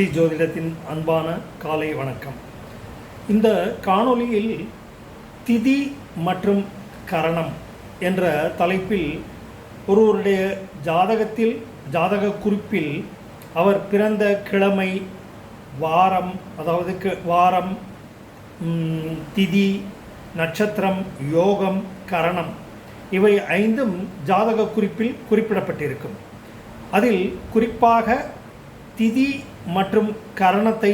ஸ்ரீ ஜோதிடத்தின் அன்பான காலை வணக்கம். இந்த காணொளியில் திதி மற்றும் கரணம் என்ற தலைப்பில் ஒருவருடைய ஜாதகத்தில் ஜாதக குறிப்பில் அவர் பிறந்த கிழமை வாரம் அதாவது வாரம் திதி நட்சத்திரம் யோகம் கரணம் இவை ஐந்தும் ஜாதக குறிப்பில் குறிப்பிடப்பட்டிருக்கும். அதில் குறிப்பாக திதி மற்றும் கரணத்தை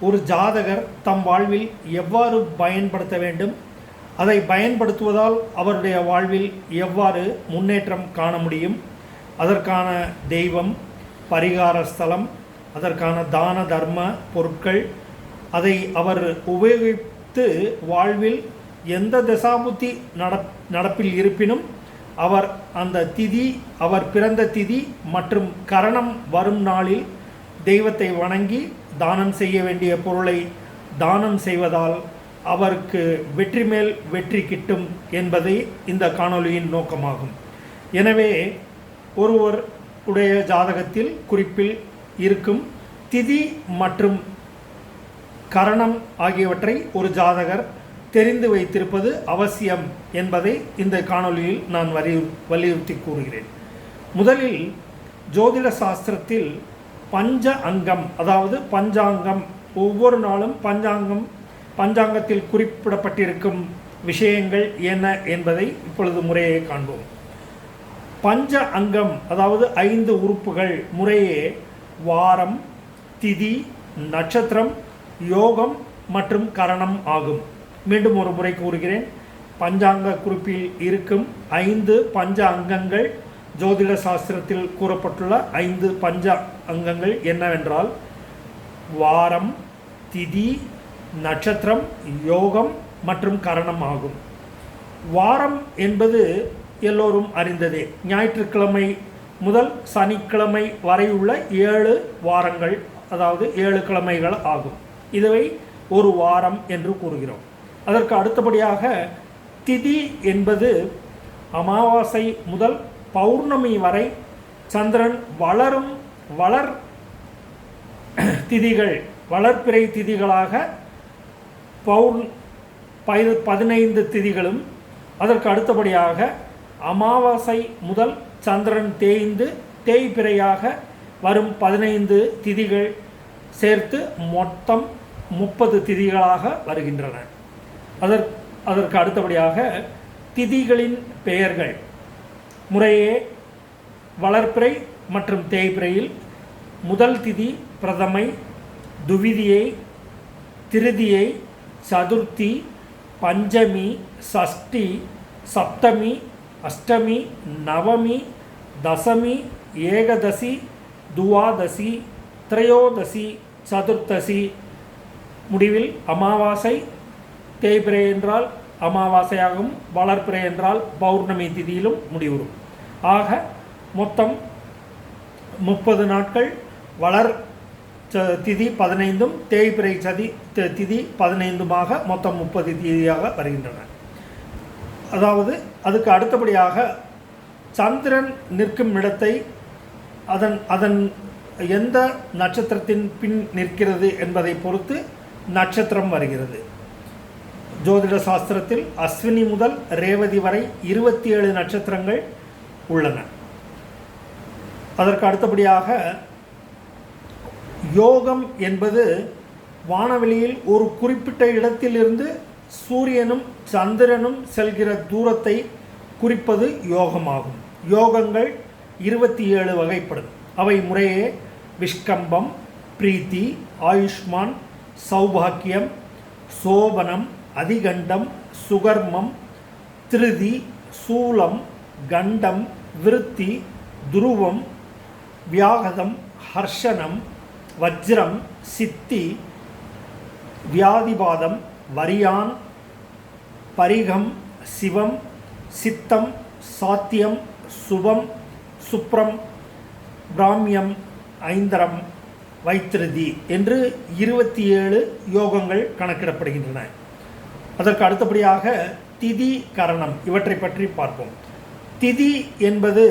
ஒரு ஜாதகர் தம் வாழ்வில் எவ்வாறு பயன்படுத்த வேண்டும்? அதை பயன்படுத்துவதால் அவருடைய வாழ்வில் எவ்வாறு முன்னேற்றம் காண முடியும்? அதற்கான தெய்வம் பரிகார ஸ்தலம் அதற்கான தான தர்ம பொருட்கள் அதை அவர் உபயோகித்து வாழ்வில் எந்த தசாபுத்தி நட நடப்பில் இருப்பினும் அவர் அந்த திதி அவர் பிறந்த திதி மற்றும் கரணம் வரும் நாளில் தெய்வத்தை வணங்கி தானம் செய்ய வேண்டிய பொருளை தானம் செய்வதால் அவருக்கு வெற்றி மேல் வெற்றி கிட்டும் என்பதே இந்த காணொளியின் நோக்கமாகும். எனவே ஒருவர் உடைய ஜாதகத்தில் குறிப்பில் இருக்கும் திதி மற்றும் கரணம் ஆகியவற்றை ஒரு ஜாதகர் தெரிந்து வைத்திருப்பது அவசியம் என்பதை இந்த காணொலியில் நான் வலியு வலியுறுத்தி கூறுகிறேன். முதலில் ஜோதிட சாஸ்திரத்தில் பஞ்ச அங்கம் அதாவது பஞ்சாங்கம். ஒவ்வொரு நாளும் பஞ்சாங்கம் பஞ்சாங்கத்தில் குறிப்பிடப்பட்டிருக்கும் விஷயங்கள் என்ன என்பதை இப்பொழுது முறையை காண்போம். பஞ்ச அங்கம் அதாவது ஐந்து உறுப்புகள் முறையே வாரம் திதி நட்சத்திரம் யோகம் மற்றும் கரணம் ஆகும். மீண்டும் ஒரு முறை கூறுகிறேன். பஞ்சாங்க குறிப்பில் இருக்கும் ஐந்து பஞ்ச அங்கங்கள் ஜோதிட சாஸ்திரத்தில் கூறப்பட்டுள்ள ஐந்து பஞ்ச அங்கங்கள் என்னவென்றால் வாரம் திதி நட்சத்திரம் யோகம் மற்றும் கரணம் ஆகும். வாரம் என்பது எல்லோரும் அறிந்ததே. ஞாயிற்றுக்கிழமை முதல் சனிக்கிழமை வரை உள்ள ஏழு வாரங்கள் அதாவது ஏழு கிழமைகள் ஆகும். இதுவை ஒரு வாரம் என்று கூறுகிறோம். அதற்கு அடுத்தபடியாக திதி என்பது அமாவாசை முதல் பௌர்ணமி வரை சந்திரன் வளரும் வளர் திதிகள் வளர்ப்பிறை திதிகளாக பௌர் பதி- பதினைந்து திதிகளும் அதற்கு அடுத்தபடியாக அமாவாசை முதல் சந்திரன் தேய்ந்து தேய்பிறையாக வரும் பதினைந்து திதிகள் சேர்த்து மொத்தம் முப்பது திதிகளாக வருகின்றன. அதற் அதற்கு அடுத்தபடியாக திதிகளின் பெயர்கள். முறையே வளர்ப்பிறை மற்றும் தேய்பிறையில் முதல் திதி பிரதமை துவிதியை திருதியை சதுர்த்தி பஞ்சமி சஷ்டி சப்தமி அஷ்டமி நவமி தசமி ஏகதசி துவாதசி திரையோதசி சதுர்த்தசி. முடிவில் அமாவாசை தேய்பிறை என்றால் அமாவாசையாகவும் வளர்ப்பிறை என்றால் பௌர்ணமி திதியிலும் முடிவுறும். ஆக மொத்தம் முப்பது நாட்கள் வளர் ச- திதி பதினைந்தும் தேய்பிரை சதி தி- திதி பதினைந்துமாக மொத்தம் முப்பது திதியாக வருகின்றன. அதாவது அதுக்கு அடுத்தபடியாக சந்திரன் நிற்கும் இடத்தை அதன் அதன் எந்த நட்சத்திரத்தின் பின் நிற்கிறது என்பதை பொறுத்து நட்சத்திரம் வருகிறது. ஜோதிட சாஸ்திரத்தில் அஸ்வினி முதல் ரேவதி வரை இருபத்தி ஏழு நட்சத்திரங்கள் உள்ளன. அதற்கு அடுத்தபடியாக யோகம் என்பது வானவெளியில் ஒரு குறிப்பிட்ட இடத்திலிருந்து சூரியனும் சந்திரனும் செல்கிற தூரத்தை குறிப்பது யோகமாகும். யோகங்கள் இருபத்தி ஏழு வகைப்படும். அவை முறையே விஷ்கம்பம் பிரீத்தி ஆயுஷ்மான் சௌபாக்கியம் சோபனம் அதிகண்டம் சுகர்மம் திருதி சூலம் கண்டம் விருத்தி துருவம் வியாகதம் ஹர்ஷனம் வஜ்ரம் சித்தி வியாதிபாதம் வரியான் பரிகம் சிவம் சித்தம் சாத்தியம் சுபம் சுப்ரம் பிராமியம் ஐந்தரம் வைத்திருதி என்று இருபத்தி ஏழு யோகங்கள் கணக்கிடப்படுகின்றன. அதற்கு அடுத்தபடியாக திதி கரணம் இவற்றை பற்றி பார்ப்போம். திதி என்பது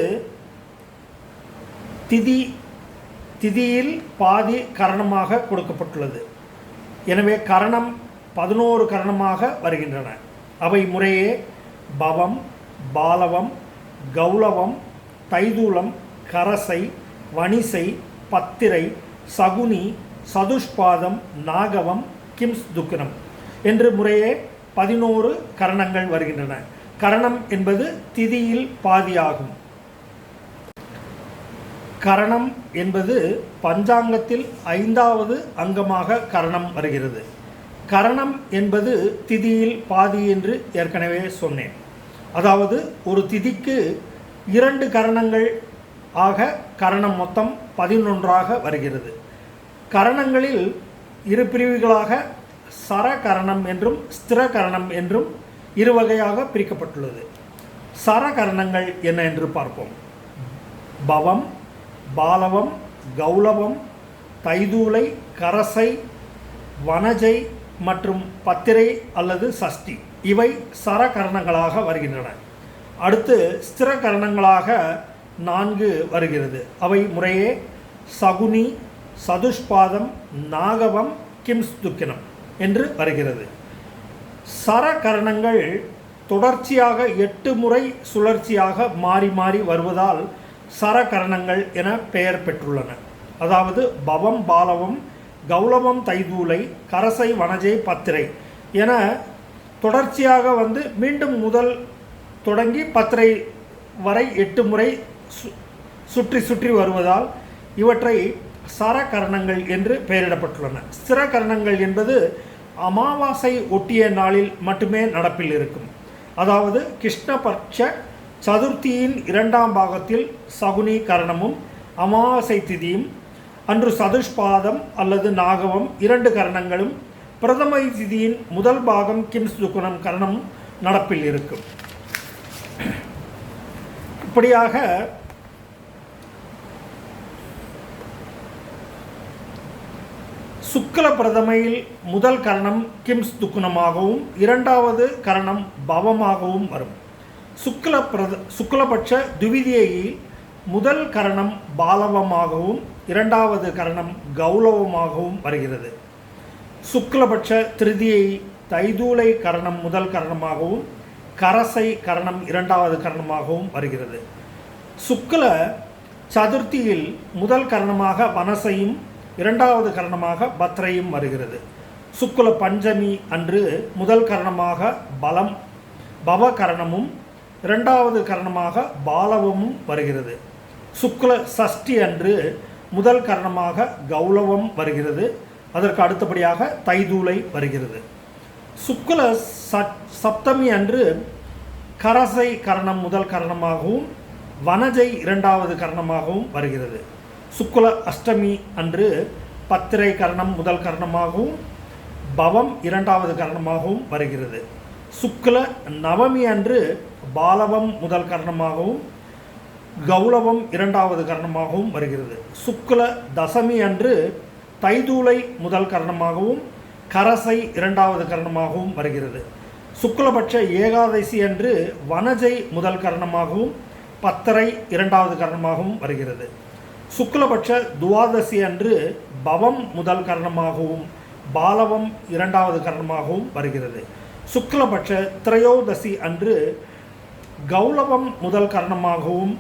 திதி திதியில் பாதி கரணமாக கொடுக்கப்பட்டுள்ளது. எனவே கரணம் பதினோரு கரணமாக வருகின்றன. அவை முறையே பவம் பாலவம் கௌலவம் தைதூலம் கரசை வணிசை பத்திரை சகுனி சதுஷ்பாதம் நாகவம் கிம்ஸ் துக்கினம். என்று முறையே பதினோரு கரணங்கள் வருகின்றன. கரணம் என்பது திதியில் பாதியாகும். கரணம் என்பது பஞ்சாங்கத்தில் ஐந்தாவது அங்கமாக கரணம் வருகிறது. கரணம் என்பது திதியில் பாதி என்று ஏற்கனவே சொன்னேன். அதாவது ஒரு திதிக்கு இரண்டு கரணங்கள் ஆக கரணம் மொத்தம் பதினொன்றாக வருகிறது. கரணங்களில் இரு பிரிவுகளாக சரகரணம் என்றும் ஸ்திரகரணம் என்றும் இரு வகையாக பிரிக்கப்பட்டுள்ளது. சரகரணங்கள் என்ன என்று பார்ப்போம். பவம் பாலவம் கௌலவம் தைதூலை கரசை வனஜை மற்றும் பத்திரை அல்லது சஷ்டி. இவை சரகரணங்களாக வருகின்றன. அடுத்து ஸ்திரகரணங்களாக நான்கு வருகிறது. அவை முறையே சகுனி சதுஷ்பாதம் நாகவம் கிம்ஸ்துக்கினம் என்று வருகிறது. சரகரணங்கள் தொடர்ச்சியாக எட்டு முறை சுழற்சியாக மாறி மாறி வருவதால் சரகரணங்கள் என பெயர் பெற்றுள்ளன. அதாவது பவம் பாலவம் கௌலவம் தைதூலை கரசை வனஜை பத்திரை என தொடர்ச்சியாக வந்து மீண்டும் முதல் தொடங்கி பத்திரை வரை எட்டு முறை சு- சுற்றி சுற்றி வருவதால் இவற்றை சரகரணங்கள் என்று பெயரிடப்பட்டுள்ளன. ஸ்திரகரணங்கள் என்பது அமாவாசை ஒட்டிய நாளில் மட்டுமே நடப்பில் இருக்கும். அதாவது கிருஷ்ணபட்ச சதுர்த்தியின் இரண்டாம் பாகத்தில் சகுனி கரணமும் அமாவாசை திதியும் அன்று சதுஷ்பாதம் அல்லது நாகவம் இரண்டு கரணங்களும் பிரதமை திதியின் முதல் பாகம் கிம்ஸ் துக்குணம் கரணமும் நடப்பில் இருக்கும். இப்படியாக சுக்ல பிரதமையில் முதல் கரணம் கிம்ஸ் துக்குணமாகவும் இரண்டாவது கரணம் பவமாகவும் வரும். சுக்ல பிரத சுக்லபட்ச துவிதியையில் முதல் கரணம் பாலவமாகவும் இரண்டாவது கரணம் கௌலவமாகவும் வருகிறது. சுக்லபட்ச திருதியை தைதூலை கரணம் முதல் கரணமாகவும் கரசை கரணம் இரண்டாவது கரணமாகவும் வருகிறது. சுக்ல சதுர்த்தியில் முதல் கரணமாக வனசையும் இரண்டாவது கரணமாக பத்ரையும் வருகிறது. சுக்குல பஞ்சமி அன்று முதல் கரணமாக பலம் பவ கரணமும் இரண்டாவது கரணமாக பாலவமும் வருகிறது. சுக்ல சஷ்டி அன்று முதல் கரணமாக கௌலவம் வருகிறது. அதற்கு அடுத்தபடியாக தைதூலை வருகிறது. சுக்ல சப்தமி அன்று கரசை கரணம் முதல் கரணமாகவும் வனஜை இரண்டாவது கரணமாகவும் வருகிறது. சுக்ல அஷ்டமி அன்று பத்திரை கரணம் முதல் கரணமாகவும் பவம் இரண்டாவது கரணமாகவும் வருகிறது. சுக்ல நவமி அன்று பாலவம் முதல் கரணமாகவும் கௌலவம் இரண்டாவது கரணமாகவும் வருகிறது. சுக்ல தசமி அன்று தைதூலை முதல் கரணமாகவும் கரசை இரண்டாவது கரணமாகவும் வருகிறது. சுக்லபட்ச ஏகாதசி அன்று வனஜை முதல் கரணமாகவும் பத்தரை இரண்டாவது கரணமாகவும் வருகிறது. சுக்லபட்ச துவாதசி அன்று பவம் முதல் கரணமாகவும் பாலவம் இரண்டாவது கரணமாகவும் வருகிறது. சுக்லபட்ச திரையோதசி அன்று கௌலவம் முதல் கரணமாகவும்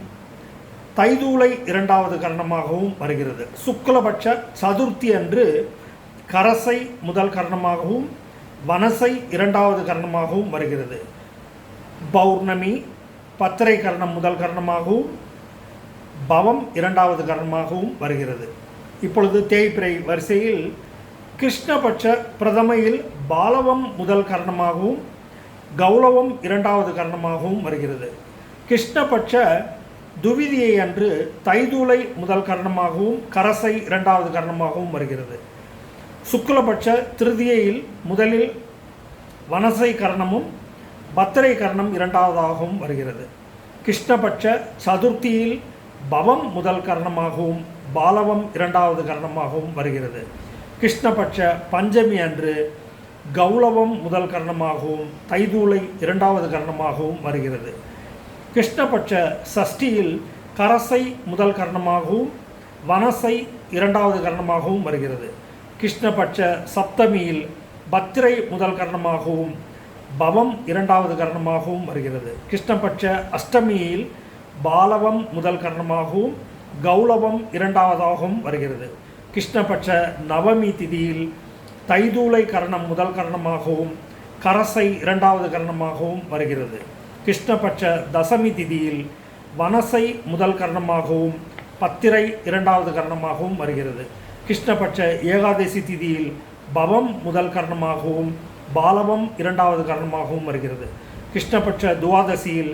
தைதூலை இரண்டாவது கரணமாகவும் வருகிறது. சுக்லபட்ச சதுர்த்தி அன்று கரசை முதல் கரணமாகவும் வனசை இரண்டாவது கரணமாகவும் வருகிறது. பௌர்ணமி பத்திரை கரணம் முதல் கரணமாகவும் பவம் இரண்டாவது கரணமாகவும் வருகிறது. இப்பொழுது தேய்பிறை வரிசையில் கிருஷ்ணபட்ச பிரதமையில் பாலவம் முதல் கரணமாகவும் கௌலவம் இரண்டாவது கரணமாகவும் வருகிறது. கிருஷ்ணபட்ச துவிதியை அன்று தைதூலை முதல் கரணமாகவும் கரசை இரண்டாவது கரணமாகவும் வருகிறது. சுக்லபட்ச திருதியையில் முதலில் வனசை கரணமும் பத்திரை கரணம் இரண்டாவதாகவும் வருகிறது. கிருஷ்ணபட்ச சதுர்த்தியில் பவம் முதல் கரணமாகவும் பாலவம் இரண்டாவது கரணமாகவும் வருகிறது. கிருஷ்ணபட்ச பஞ்சமி அன்று கௌளவம் முதல் கரணமாகவும் தைதூலை இரண்டாவது கரணமாகவும் வருகிறது. கிருஷ்ணபட்ச சஷ்டியில் கரசை முதல் கரணமாகவும் வனசை இரண்டாவது கரணமாகவும் வருகிறது. கிருஷ்ணபட்ச சப்தமியில் பத்திரை முதல் கரணமாகவும் பவம் இரண்டாவது கரணமாகவும் வருகிறது. கிருஷ்ணபட்ச அஷ்டமியில் பாலவம் முதல் கரணமாகவும் கௌலவம் இரண்டாவதாகவும் வருகிறது. கிருஷ்ணபட்ச நவமி திதியில் தைதூலை கரணம் முதல் கரணமாகவும் கரசை இரண்டாவது கரணமாகவும் வருகிறது. கிருஷ்ணபட்ச தசமி திதியில் வனசை முதல் கரணமாகவும் பத்திரை இரண்டாவது கரணமாகவும் வருகிறது. கிருஷ்ணபட்ச ஏகாதசி திதியில் பவம் முதல் கரணமாகவும் பாலவம் இரண்டாவது கரணமாகவும் வருகிறது. கிருஷ்ணபட்ச துவாதசியில்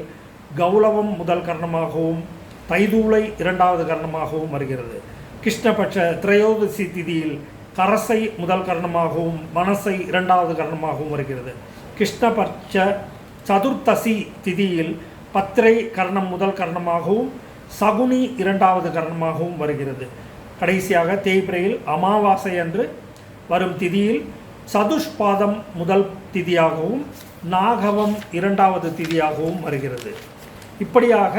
கௌலவம் முதல் கரணமாகவும் தைதூளை இரண்டாவது கரணமாகவும் வருகிறது. கிருஷ்ணபட்ச திரையோதசி திதியில் கரசை முதல் கரணமாகவும் மனசை இரண்டாவது கரணமாகவும் வருகிறது. கிருஷ்ணபட்ச சதுர்த்தசி திதியில் பத்திரை கரணம் முதல் கரணமாகவும் சகுனி இரண்டாவது கரணமாகவும் வருகிறது. கடைசியாக தேய்பிரையில் அமாவாசை அன்று வரும் திதியில் சதுஷ்பாதம் முதல் திதியாகவும் நாகவம் இரண்டாவது திதியாகவும் வருகிறது. இப்படியாக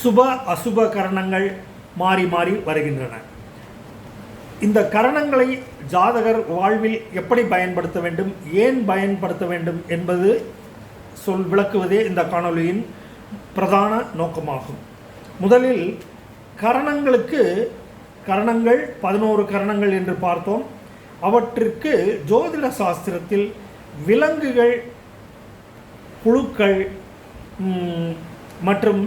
சுப அசுப கரணங்கள் மாறி மாறி வருகின்றன. இந்த கரணங்களை ஜாதகர் வாழ்வில் எப்படி பயன்படுத்த வேண்டும் ஏன் பயன்படுத்த வேண்டும் என்பது சொல் விளக்குவதே இந்த காணொளியின் பிரதான நோக்கமாகும். முதலில் கரணங்களுக்கு கரணங்கள் பதினோரு கரணங்கள் என்று பார்த்தோம். அவற்றிற்கு ஜோதிட சாஸ்திரத்தில் விலங்குகள் புழுக்கள் மற்றும்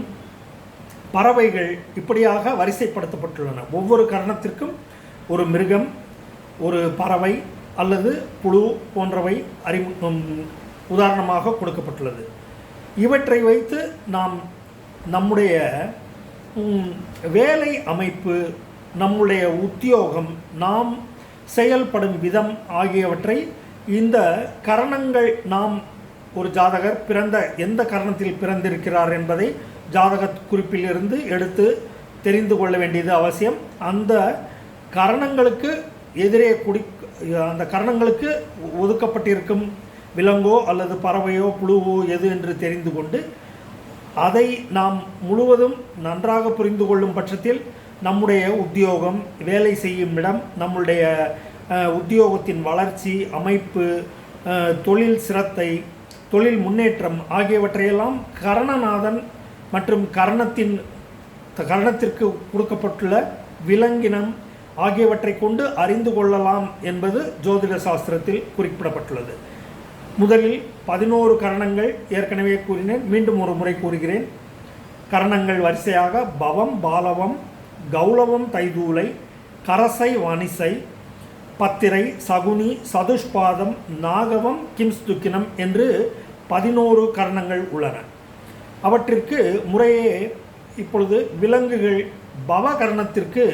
பறவைகள் இப்படியாக வரிசைப்படுத்தப்பட்டுள்ளன. ஒவ்வொரு கரணத்திற்கும் ஒரு மிருகம் ஒரு பறவை அல்லது புழு போன்றவை அறி உதாரணமாக கொடுக்கப்பட்டுள்ளது. இவற்றை வைத்து நாம் நம்முடைய வேலை அமைப்பு நம்முடைய உத்தியோகம் நாம் செயல்படும் விதம் ஆகியவற்றை இந்த கரணங்கள் நாம் ஒரு ஜாதகர் பிறந்த எந்த கரணத்தில் பிறந்திருக்கிறார் என்பதை ஜாதக குறிப்பிலிருந்து எடுத்து தெரிந்து கொள்ள வேண்டியது அவசியம். அந்த கரணங்களுக்கு எதிரே குடி அந்த கரணங்களுக்கு ஒதுக்கப்பட்டிருக்கும் விலங்கோ அல்லது பறவையோ புழுவோ எது என்று தெரிந்து கொண்டு அதை நாம் முழுவதும் நன்றாக புரிந்து கொள்ளும் பட்சத்தில் நம்முடைய உத்தியோகம் வேலை செய்யும் இடம் நம்முடைய உத்தியோகத்தின் வளர்ச்சி அமைப்பு தொழில் சிரத்தை தொழில் முன்னேற்றம் ஆகியவற்றையெல்லாம் கரணநாதன் மற்றும் கரணத்தின் கரணத்திற்கு கொடுக்கப்பட்டுள்ள விலங்கினம் ஆகியவற்றை கொண்டு அறிந்து கொள்ளலாம் என்பது ஜோதிட சாஸ்திரத்தில் குறிப்பிடப்பட்டுள்ளது. முதலில் பதினோரு கரணங்கள் ஏற்கனவே கூறினேன் மீண்டும் ஒரு முறை கூறுகிறேன். கரணங்கள் வரிசையாக பவம் பாலவம் கௌலவம் தைதூலை கரசை வனிசை பத்திரை சகுனி சதுஷ்பாதம் நாகவம் கிம்ஸ்துக்கினம் என்று பதினோரு கரணங்கள் உள்ளன. அவற்றிற்கு முறையே இப்பொழுது விலங்குகள் பவகரணத்திற்கு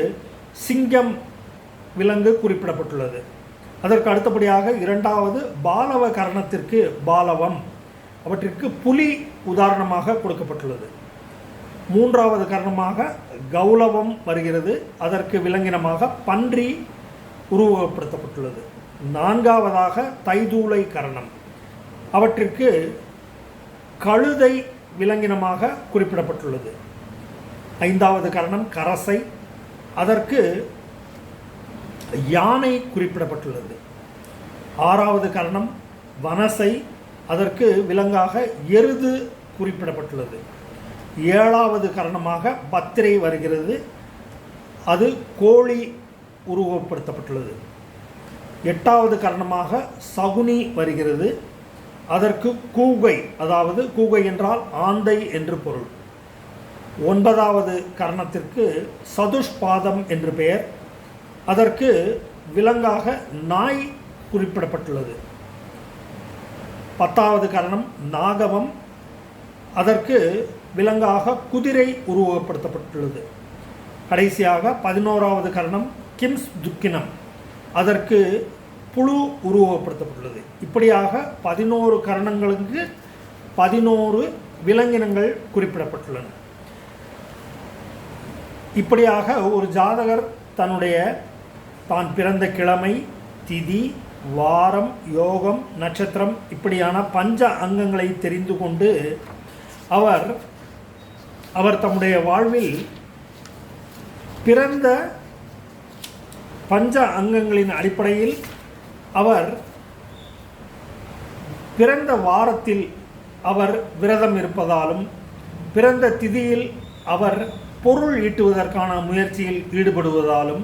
சிங்கம் விலங்கு குறிப்பிடப்பட்டுள்ளது. அதற்கு அடுத்தபடியாக இரண்டாவது பாலவ கரணத்திற்கு பாலவம். அவற்றிற்கு புலி உதாரணமாக கொடுக்கப்பட்டுள்ளது. மூன்றாவது கரணமாக கௌலவம் வருகிறது. அதற்கு விலங்கினமாக பன்றி உருவகப்படுத்தப்பட்டுள்ளது. நான்காவதாக தைதூளை கரணம். அவற்றிற்கு கழுதை விலங்கினமாக குறிப்பிடப்பட்டுள்ளது. ஐந்தாவது கரணம் கரசை. அதற்கு யானை குறிப்பிடப்பட்டுள்ளது. ஆறாவது கரணம் வனசை. அதற்கு விலங்காக எருது குறிப்பிடப்பட்டுள்ளது. ஏழாவது கரணமாக பத்திரை வருகிறது. அது கோழி உருவப்படுத்தப்பட்டுள்ளது எட்டாவது கரணமாக சகுனி வருகிறது. அதற்கு கூகை அதாவது கூகை என்றால் ஆந்தை என்று பொருள். ஒன்பதாவது கரணத்திற்கு சதுஷ்பாதம் என்று பெயர். அதற்கு விலங்காக நாய் குறிப்பிடப்பட்டுள்ளது. பத்தாவது கரணம் நாகவம். அதற்கு விலங்காக குதிரை உருவகப்படுத்தப்பட்டுள்ளது. கடைசியாக பதினோராவது கரணம் கிம்ஸ் துக்கினம். அதற்கு புழு உருவகப்படுத்தப்பட்டுள்ளது. இப்படியாக பதினோரு கரணங்களுக்கு பதினோரு விலங்கினங்கள் குறிப்பிடப்பட்டுள்ளன. இப்படியாக ஒரு ஜாதகர் தன்னுடைய தான் பிறந்த கிழமை திதி வாரம் யோகம் நட்சத்திரம் இப்படியான பஞ்ச அங்கங்களை தெரிந்து கொண்டு அவர் அவர் தம்முடைய வாழ்வில் பிறந்த பஞ்ச அங்கங்களின் அடிப்படையில் அவர் பிறந்த வாரத்தில் அவர் விரதம் இருப்பதாலும் பிறந்த திதியில் அவர் பொருள் ஈட்டுவதற்கான முயற்சியில் ஈடுபடுவதாலும்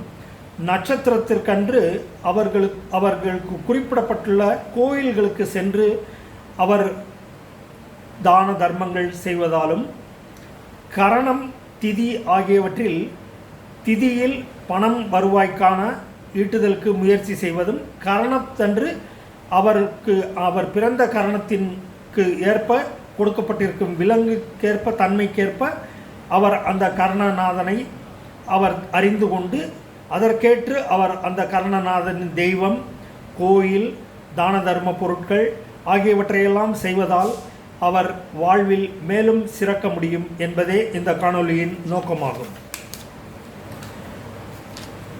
நட்சத்திரத்திற்கன்று அவர்களுக்கு அவர்களுக்கு குறிப்பிடப்பட்டுள்ள கோயில்களுக்கு சென்று அவர் தான தர்மங்கள் செய்வதாலும் கரணம் திதி ஆகியவற்றில் திதியில் பணம் வருவாய்க்கான ஈட்டுதலுக்கு முயற்சி செய்வதும் கரணத்தன்று அவருக்கு அவர் பிறந்த கரணத்திற்கு ஏற்ப கொடுக்கப்பட்டிருக்கும் விலங்குக்கேற்ப தன்மைக்கேற்ப அவர் அந்த கர்ணநாதனை அவர் அறிந்து கொண்டு அதற்கேற்று அவர் அந்த கர்ணநாதனின் தெய்வம் கோயில் தான தர்ம பொருட்கள் ஆகியவற்றையெல்லாம் செய்வதால் அவர் வாழ்வில் மேலும் சிறக்க முடியும் என்பதே இந்த காணொளியின் நோக்கமாகும்.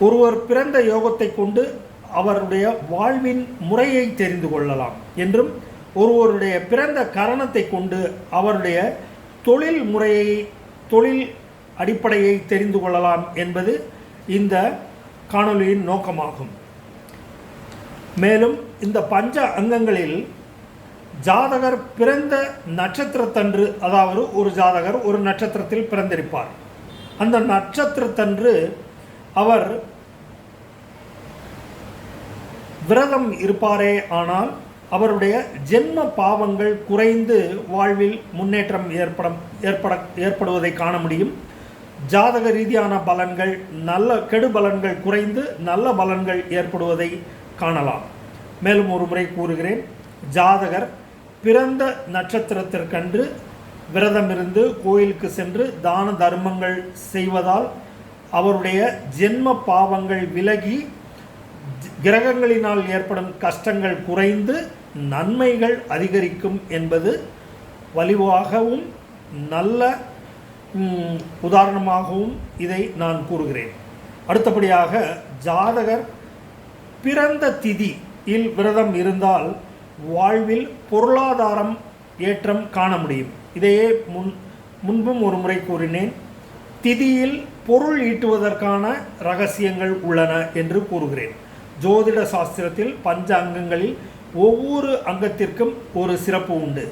ஒருவர் பிறந்த யோகத்தை கொண்டு அவருடைய வாழ்வின் முறையை தெரிந்து கொள்ளலாம் என்றும் ஒருவருடைய பிறந்த கரணத்தை கொண்டு அவருடைய தொழில் முறையை தொழில் அடிப்படையை தெரிந்து கொள்ளலாம் என்பது இந்த காணொளியின் நோக்கமாகும். மேலும் இந்த பஞ்ச அங்கங்களில் ஜாதகர் பிறந்த நட்சத்திரத்தன்று அதாவது ஒரு ஜாதகர் ஒரு நட்சத்திரத்தில் பிறந்திருப்பார். அந்த நட்சத்திரத்தன்று அவர் விரதம் இருப்பாரே ஆனால் அவருடைய ஜென்ம பாவங்கள் குறைந்து வாழ்வில் முன்னேற்றம் ஏற்படும் ஏற்பட ஏற்படுவதை காண முடியும். ஜாதக ரீதியான பலன்கள் நல்ல கெடு பலன்கள் குறைந்து நல்ல பலன்கள் ஏற்படுவதை காணலாம். மேலும் ஒரு முறை கூறுகிறேன் ஜாதகர் பிறந்த நட்சத்திரத்திற்கன்று விரதமிருந்து கோயிலுக்கு சென்று தான தர்மங்கள் செய்வதால் அவருடைய ஜென்ம பாவங்கள் விலகி கிரகங்களினால் ஏற்படும் கஷ்டங்கள் குறைந்து நன்மைகள் அதிகரிக்கும் என்பது வலிவாகவும் நல்ல உதாரணமாகவும் இதை நான் கூறுகிறேன். அடுத்தபடியாக ஜாதகர் பிறந்த திதியில் விரதம் இருந்தால் வாழ்வில் பொருளாதாரம் ஏற்றம் காண முடியும். இதையே முன் முன்பும் ஒரு முறை கூறினேன். திதியில் பொருள் ஈட்டுவதற்கான ரகசியங்கள் உள்ளன என்று கூறுகிறேன். ஜோதிட சாஸ்திரத்தில் பஞ்ச அங்கங்களில் ஒவ்வொரு அங்கத்திற்கும் ஒரு சிறப்பு உண்டு.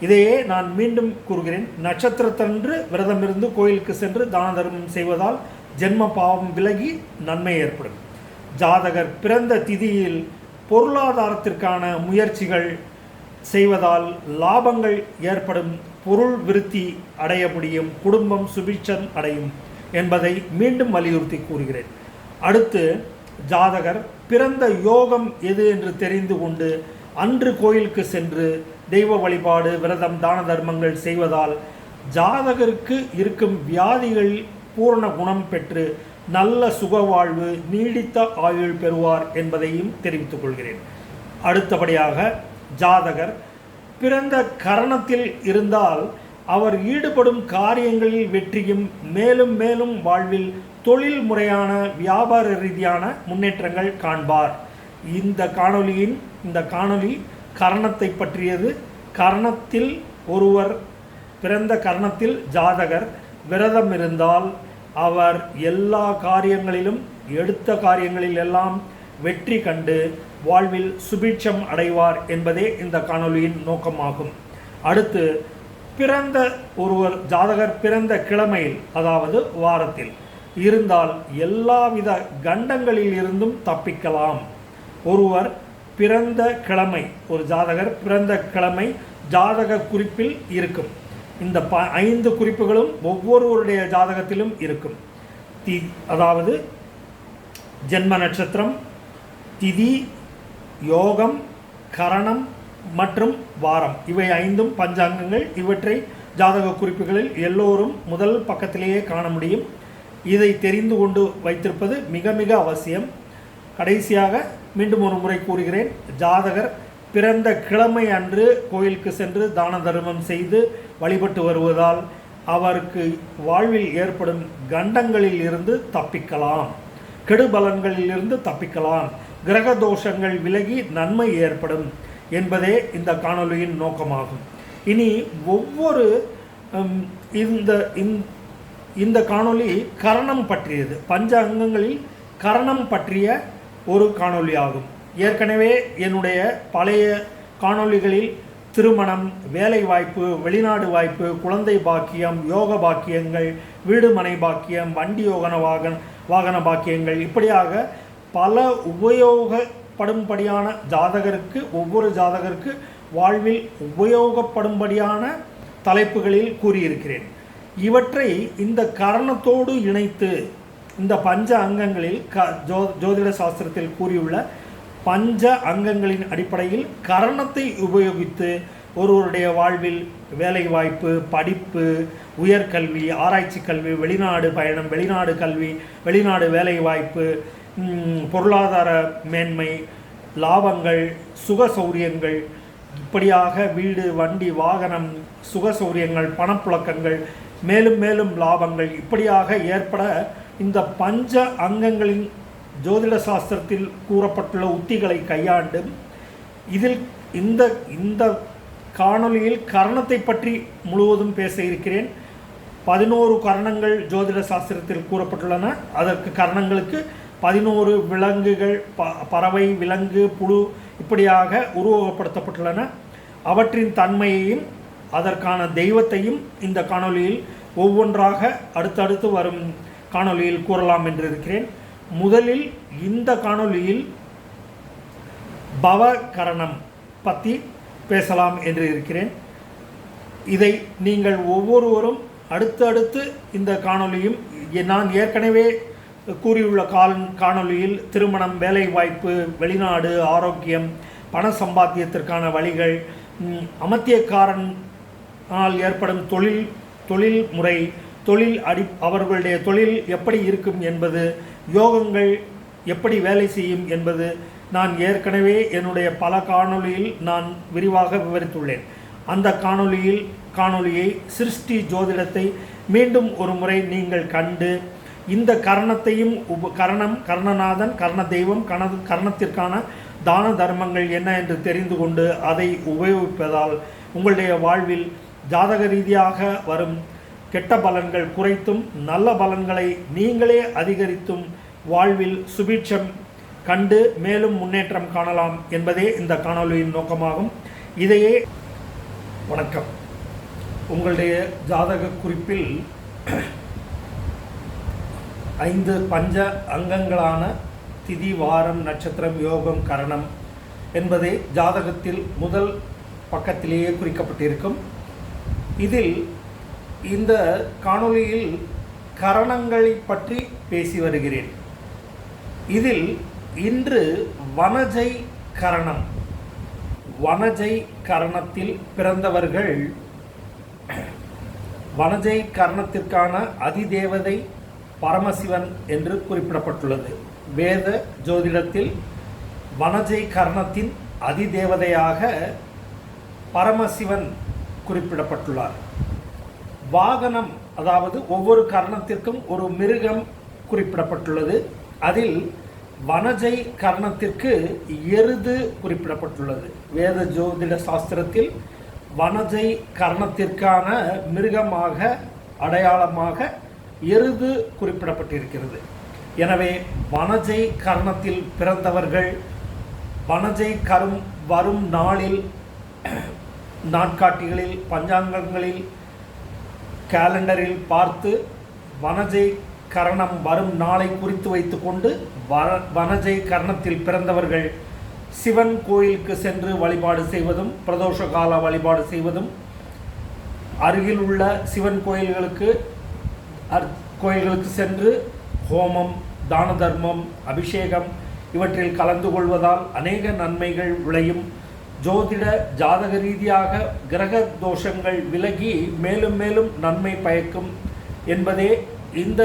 இதையே நான் மீண்டும் கூறுகிறேன். நட்சத்திரத்தன்று விரதமிருந்து கோயிலுக்கு சென்று தான தர்மம் செய்வதால் ஜென்ம பாவம் விலகி நன்மை ஏற்படும். ஜாதகர் பிறந்த திதியில் பொருளாதாரத்திற்கான முயற்சிகள் செய்வதால் லாபங்கள் ஏற்படும். பொருள் விருத்தி அடைய முடியும். குடும்பம் சுபிட்சம் அடையும் என்பதை மீண்டும் வலியுறுத்தி கூறுகிறேன். அடுத்து ஜாதகர் பிறந்த யோகம் எது என்று தெரிந்து கொண்டு அன்று கோயிலுக்கு சென்று தெய்வ வழிபாடு விரதம் தான தர்மங்கள் செய்வதால் ஜாதகருக்கு இருக்கும் வியாதிகள் பூரண குணம் பெற்று நல்ல சுகவாழ்வு நீடித்த ஆயுள் பெறுவார் என்பதையும் தெரிவித்துக் கொள்கிறேன். அடுத்தபடியாக ஜாதகர் பிறந்த கரணத்தில் இருந்தால் அவர் ஈடுபடும் காரியங்களில் வெற்றியும் மேலும் மேலும் வாழ்வில் தொழில் முறையான வியாபார ரீதியான முன்னேற்றங்கள் காண்பார். இந்த காணொலியின் இந்த காணொலி கரணத்தை பற்றியது. கரணத்தில் ஒருவர் பிறந்த கரணத்தில் ஜாதகர் விரதம் இருந்தால் அவர் எல்லா காரியங்களிலும் எடுத்த காரியங்களில் எல்லாம் வெற்றி கண்டு வாழ்வில் சுபீட்சம் அடைவார் என்பதே இந்த காணொலியின் நோக்கமாகும். அடுத்து பிறந்த ஒருவர் ஜாதகர் பிறந்த கிழமையில் அதாவது வாரத்தில் இருந்தால் எல்லாவித கண்டங்களில் இருந்தும் தப்பிக்கலாம். ஒருவர் பிறந்த கிழமை ஒரு ஜாதகர் பிறந்த கிழமை ஜாதக குறிப்பில் இருக்கும். இந்த ப ஐந்து குறிப்புகளும் ஒவ்வொருவருடைய ஜாதகத்திலும் இருக்கும். தி அதாவது ஜென்ம நட்சத்திரம் திதி யோகம் கரணம் மற்றும் வாரம். இவை ஐந்தும் பஞ்சாங்கங்கள். இவற்றை ஜாதக குறிப்புகளில் எல்லோரும் முதல் பக்கத்திலேயே காண முடியும். இதை தெரிந்து கொண்டு வைத்திருப்பது மிக மிக அவசியம். கடைசியாக மீண்டும் ஒரு முறை கூறுகிறேன் ஜாதகர் பிறந்த கிழமை அன்று கோயிலுக்கு சென்று தான தர்மம் செய்து வழிபட்டு வருவதால் அவருக்கு வாழ்வில் ஏற்படும் கண்டங்களில் இருந்து தப்பிக்கலாம் கெடுபலன்களில் இருந்து தப்பிக்கலாம் கிரக தோஷங்கள் விலகி நன்மை ஏற்படும் என்பதே இந்த காணொளியின் நோக்கமாகும். இனி ஒவ்வொரு இந்த இந்த காணொளி கரணம் பற்றியது. பஞ்ச அங்கங்களில் கரணம் பற்றிய ஒரு காணொளி ஆகும் ஏற்கனவே என்னுடைய பழைய காணொளிகளில் திருமணம் வேலை வாய்ப்பு வெளிநாடு வாய்ப்பு குழந்தை பாக்கியம் யோக பாக்கியங்கள் வீடு மனை பாக்கியம் வண்டி யோகன வாகன வாகன பாக்கியங்கள் இப்படியாக பல உபயோகப்படும்படியான ஜாதகருக்கு ஒவ்வொரு ஜாதகருக்கு வாழ்வில் உபயோகப்படும்படியான தலைப்புகளில் கூறியிருக்கிறேன். இவற்றை இந்த கரணத்தோடு இணைத்து இந்த பஞ்ச அங்கங்களில் க ஜோ ஜோதிட சாஸ்திரத்தில் கூறியுள்ள பஞ்ச அங்கங்களின் அடிப்படையில் கரணத்தை உபயோகித்து ஒருவருடைய வாழ்வில் வேலை வாய்ப்பு படிப்பு உயர்கல்வி ஆராய்ச்சி கல்வி வெளிநாடு பயணம் வெளிநாடு கல்வி வெளிநாடு வேலை வாய்ப்பு பொருளாதார மேன்மை லாபங்கள் சுக சௌரியங்கள் இப்படியாக வீடு வண்டி வாகனம் சுக சௌரியங்கள் பணப்புழக்கங்கள் மேலும் மேலும் லாபங்கள் இப்படியாக ஏற்பட இந்த பஞ்ச அங்கங்களின் ஜோதிட சாஸ்திரத்தில் கூறப்பட்டுள்ள உத்திகளை கையாண்டு இதில் இந்த இந்த காணொலியில் கரணத்தை பற்றி முழுவதும் பேச இருக்கிறேன். பதினோரு கரணங்கள் ஜோதிட சாஸ்திரத்தில் கூறப்பட்டுள்ளன. அதற்கு கரணங்களுக்கு பதினோரு விலங்குகள் ப பறவை விலங்கு புழு இப்படியாக உருவகப்படுத்தப்பட்டுள்ளன. அவற்றின் தன்மையையும் அதற்கான தெய்வத்தையும் இந்த காணொலியில் ஒவ்வொன்றாக அடுத்தடுத்து வரும் காணொளியில் கூறலாம் என்று இருக்கிறேன். முதலில் இந்த காணொலியில் பவகரணம் பற்றி பேசலாம் என்று இருக்கிறேன். இதை நீங்கள் ஒவ்வொருவரும் அடுத்தடுத்து இந்த காணொளியும் நான் ஏற்கனவே கூறியுள்ள கால் காணொளியில் திருமணம் வேலை வாய்ப்பு வெளிநாடு ஆரோக்கியம் பண சம்பாத்தியத்திற்கான வழிகள் அமத்தியக்காரன் ஆனால் ஏற்படும் தொழில் தொழில் முறை தொழில் அடி அவர்களுடைய தொழில் எப்படி இருக்கும் என்பது யோகங்கள் எப்படி வேலை செய்யும் என்பது நான் ஏற்கனவே என்னுடைய பல காணொளியில் நான் விரிவாக விவரித்துள்ளேன். அந்த காணொளியில் காணொளியை சிருஷ்டி ஜோதிடத்தை மீண்டும் ஒரு முறை நீங்கள் கண்டு இந்த கரணத்தையும் உப கரணம் கர்ணநாதன் கர்ண தெய்வம் கண கர்ணத்திற்கான தான தர்மங்கள் என்ன என்று தெரிந்து கொண்டு அதை உபயோகிப்பதால் உங்களுடைய வாழ்வில் ஜாதக ரீதியாக வரும் கெட்ட பலன்கள் குறைத்தும் நல்ல பலன்களை நீங்களே அதிகரித்தும் வாழ்வில் சுபீட்சம் கண்டு மேலும் முன்னேற்றம் காணலாம் என்பதே இந்த காணொளியின் நோக்கமாகும். இதையே வணக்கம். உங்களுடைய ஜாதக குறிப்பில் ஐந்து பஞ்ச அங்கங்களான திதி வாரம் நட்சத்திரம் யோகம் கரணம் என்பதே ஜாதகத்தில் முதல் பக்கத்திலேயே குறிக்கப்பட்டிருக்கும். இதில் இந்த காணொளியில் கரணங்களை பற்றி பேசி வருகிறேன். இதில் இன்று வனஜை கரணம். வனஜை கரணத்தில் பிறந்தவர்கள் வனஜை கரணத்திற்கான அதிதேவதை பரமசிவன் என்று குறிப்பிடப்பட்டுள்ளது. வேத ஜோதிடத்தில் வனஜை கரணத்தின் அதிதேவதையாக பரமசிவன் குறிப்பிடப்பட்டுள்ளார். வாகனம் அதாவது ஒவ்வொரு கர்ணத்திற்கும் ஒரு மிருகம் குறிப்பிடப்பட்டுள்ளது. அதில் வனஜை கர்ணத்திற்கு எருது குறிப்பிடப்பட்டுள்ளது. வேத ஜோதிட சாஸ்திரத்தில் வனஜை கர்ணத்திற்கான மிருகமாக அடையாளமாக எருது குறிப்பிடப்பட்டிருக்கிறது. எனவே வனஜை கர்ணத்தில் பிறந்தவர்கள் வனஜை கரும் வரும் நாளில் நாட்காட்டிகளில் பஞ்சாங்கங்களில் கேலண்டரில் பார்த்து வனஜை கரணம் வரும் நாளை குறித்து வைத்துக்கொண்டு வர வனஜை கரணத்தில் பிறந்தவர்கள் சிவன் கோயிலுக்கு சென்று வழிபாடு செய்வதும் பிரதோஷ கால வழிபாடு செய்வதும் அருகில் உள்ள சிவன் கோயில்களுக்கு அர்- கோயில்களுக்கு சென்று ஹோமம் தான தர்மம் அபிஷேகம் இவற்றில் கலந்து கொள்வதால் அநேக நன்மைகள் விளையும். ஜோதிட ஜாதக ரீதியாக கிரக தோஷங்கள் விலகி மேலும் மேலும் நன்மை பயக்கும் என்பதே இந்த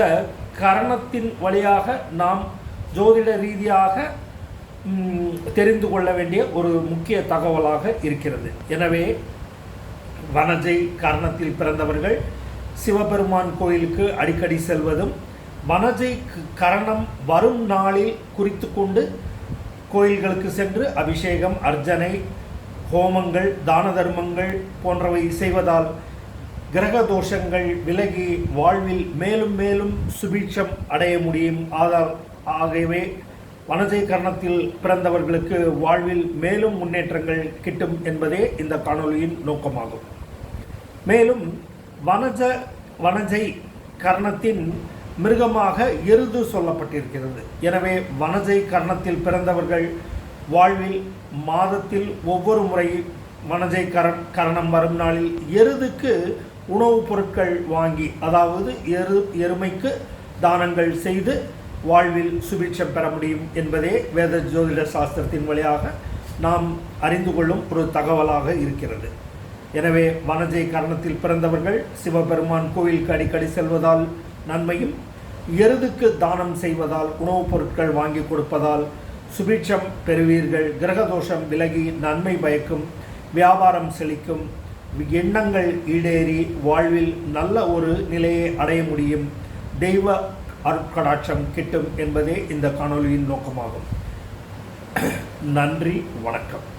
கரணத்தின் வழியாக நாம் ஜோதிட ரீதியாக தெரிந்து கொள்ள வேண்டிய ஒரு முக்கிய தகவலாக இருக்கிறது. எனவே வனஜை கரணத்தில் பிறந்தவர்கள் சிவபெருமான் கோயிலுக்கு அடிக்கடி செல்வதும் வனஜை கரணம் வரும் நாளில் குறித்து கொண்டு கோயில்களுக்கு சென்று அபிஷேகம் அர்ச்சனை ஹோமங்கள் தான தர்மங்கள் போன்றவை செய்வதால் கிரக தோஷங்கள் விலகி வாழ்வில் மேலும் மேலும் சுபீட்சம் அடைய முடியும். ஆதார் ஆகவே வனஜை கரணத்தில் பிறந்தவர்களுக்கு வாழ்வில் மேலும் முன்னேற்றங்கள் கிட்டும் என்பதே இந்த காணொலியின் நோக்கமாகும். மேலும் வனஜ வனஜை கர்ணத்தின் மிருகமாக எருது சொல்லப்பட்டிருக்கிறது. எனவே வனஜை கர்ணத்தில் பிறந்தவர்கள் வாழ்வில் மாதத்தில் ஒவ்வொரு முறை வனஜை கர கரணம் வரும் நாளில் எருதுக்கு உணவுப் பொருட்கள் வாங்கி அதாவது எரு எருமைக்கு தானங்கள் செய்து வாழ்வில் சுபிட்சம் பெற முடியும் என்பதே வேத ஜோதிட சாஸ்திரத்தின் வழியாக நாம் அறிந்து கொள்ளும் ஒரு தகவலாக இருக்கிறது. எனவே வனஜை கரணத்தில் பிறந்தவர்கள் சிவபெருமான் கோவிலுக்கு அடிக்கடி செல்வதால் நன்மையும் எருதுக்கு தானம் செய்வதால் உணவுப் பொருட்கள் வாங்கி கொடுப்பதால் சுபிட்சம் பெறுவீர்கள். கிரகதோஷம் விலகி நன்மை பயக்கும். வியாபாரம் செழிக்கும். எண்ணங்கள் ஈடேறி வாழ்வில் நல்ல ஒரு நிலையை அடைய முடியும். தெய்வ அருட்கடாட்சம் கிட்டும் என்பதே இந்த காணொலியின் நோக்கமாகும். நன்றி வணக்கம்.